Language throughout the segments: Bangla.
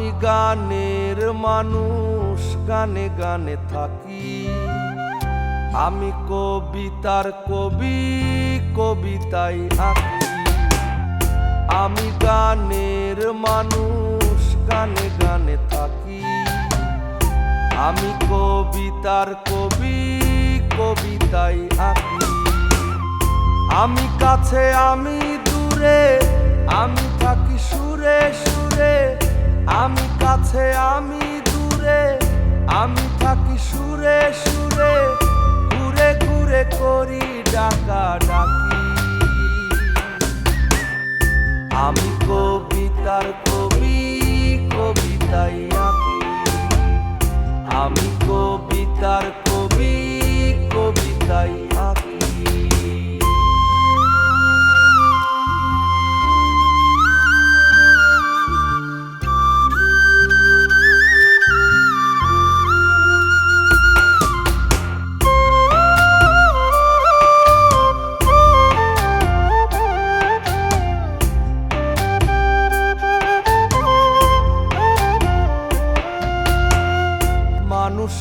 গানের মানুষ, গানে গানে থাকি। আমি কবিতার কবি, কবিতাই আঁকি। আমি গানের মানুষ, গানে গানে থাকি। আমি কবিতার কবি, কবিতাই আঁকি। আমি কাছে, আমি দূরে, আমি থাকি সুরে সুরে। আমি কাছে, আমি দূরে, আমি থাকি সুরে সুরে, ঘুরে ঘুরে করি ডাকা ডাকি আমি কবিতার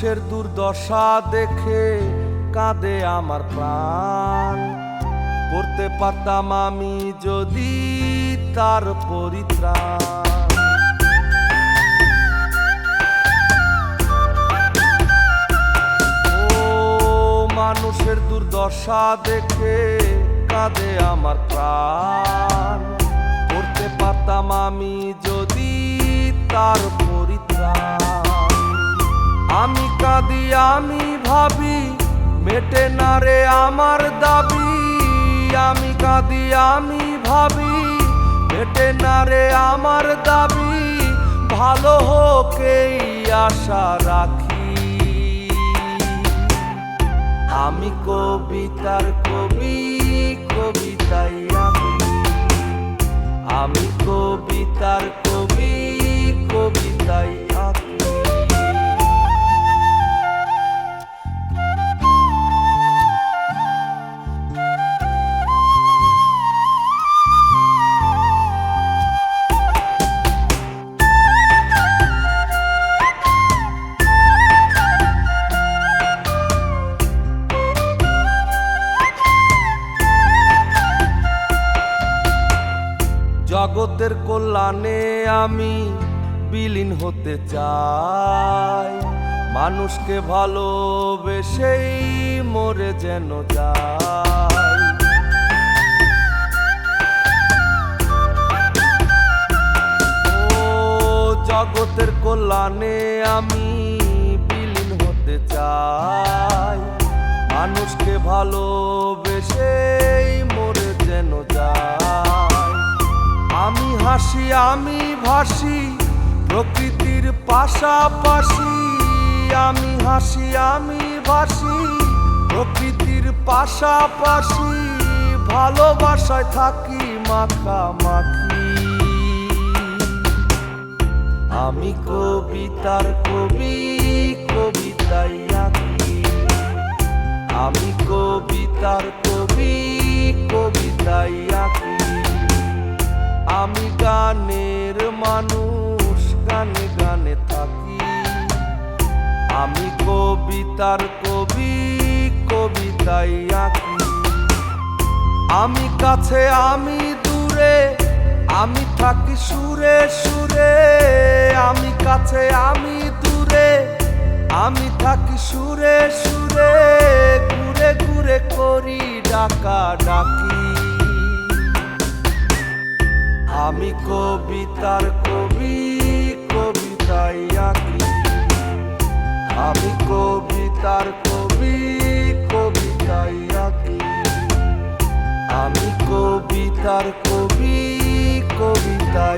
মানুষের দুর্দশা দেখে কাঁদে আমার প্রাণ। করতে পারতাম আমি যদি তার পরিত্রাণ। ও মানুষের দুর্দশা দেখে কাঁদে আমার প্রাণ। করতে পারতাম আমি যদি তার পরিত্রাণ। আমি কাঁদি, আমি ভাবি, মেটে না রে আমার দাবি। আমি কাঁদি, আমি ভাবি, মেটে না রে আমার দাবি। ভালো হোক আশা রাখি। আমি কবিতার কবি, কবিতাই আঁকি আমি কবিতার কবি জগতের কল্যাণে আমি বিলীন হতে চাই। মানুষকে ভালোবেসেই মরে যেন যায় ও জগতের কল্যাণে আমি বিলীন হতে চাই। মানুষকে ভালোবেসেই মরে হাসি আমি ভাসি, প্রকৃতির পাশাপাশি। আমি হাসি, আমি ভাসি, প্রকৃতির পাশাপাশি। ভালোবাসায় থাকি মাখামাখি। আমি কবিতার কবি, কবিতাই আমি কবিতার কবি কবিতার কবি, কবিতাই আঁকি। আমি কাছে, আমি দূরে, আমি থাকি সুরে সুরে। আমি কাছে, আমি দূরে, আমি থাকি সুরে সুরে। ঘুরে ঘুরে করি ডাকা ডাকি। আমি কবিতার কবি, কবিতাই আঁকি। আমি কবিতার কবি কবিতাই আঁকি। আমি কবিতার কবি কবিতাই